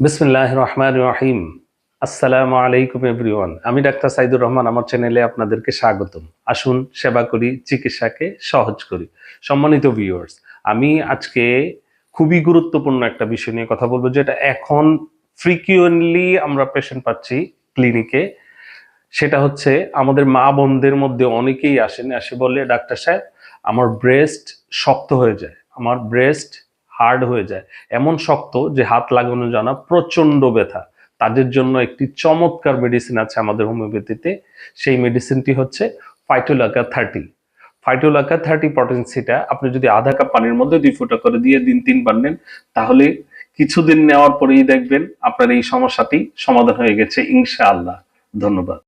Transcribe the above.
বিসমিল্লাহ রহমান রহিম আসসালামু আলাইকুম এভরিওয়ান। আমি ডাক্তার সাইদুর রহমান, আমার চ্যানেলে আপনাদেরকে স্বাগতম। আসুন সেবা করি, চিকিৎসাকে সহজ করি। সম্মানিত ভিউয়ার্স আমি আজকে খুবই গুরুত্বপূর্ণ একটা বিষয় নিয়ে কথা বলব, যেটা এখন ফ্রিকুয়েন্টলি আমরা পেশেন্ট পাচ্ছি ক্লিনিকে সেটা হচ্ছে আমাদের মা বোনদের মধ্যে অনেকেই আসেন এসে বলে, ডাক্তার সাহেব, আমার ব্রেস্ট শক্ত হয়ে যায়। আমার ব্রেস্ট হার্ড হয়ে যায়। এমন শক্ত যে হাত লাগানো জানা প্রচণ্ড ব্যথা। তাদের জন্য একটি চমৎকার মেডিসিন আছে আমাদের হোমিওপ্যাথিতে সেই মেডিসিনটি হচ্ছে ফাইটোলাকা থার্টি ফাইটোলাকা থার্টি পটেন্সিটা আপনি যদি আধা কাপ পানির মধ্যে দুই ফুটা করে দিয়ে দিন তিনবার নেন, তাহলে কিছুদিন নেওয়ার পরেই দেখবেন আপনার এই সমস্যাটি সমাধান হয়ে গেছে, ইনশাআল্লাহ। ধন্যবাদ।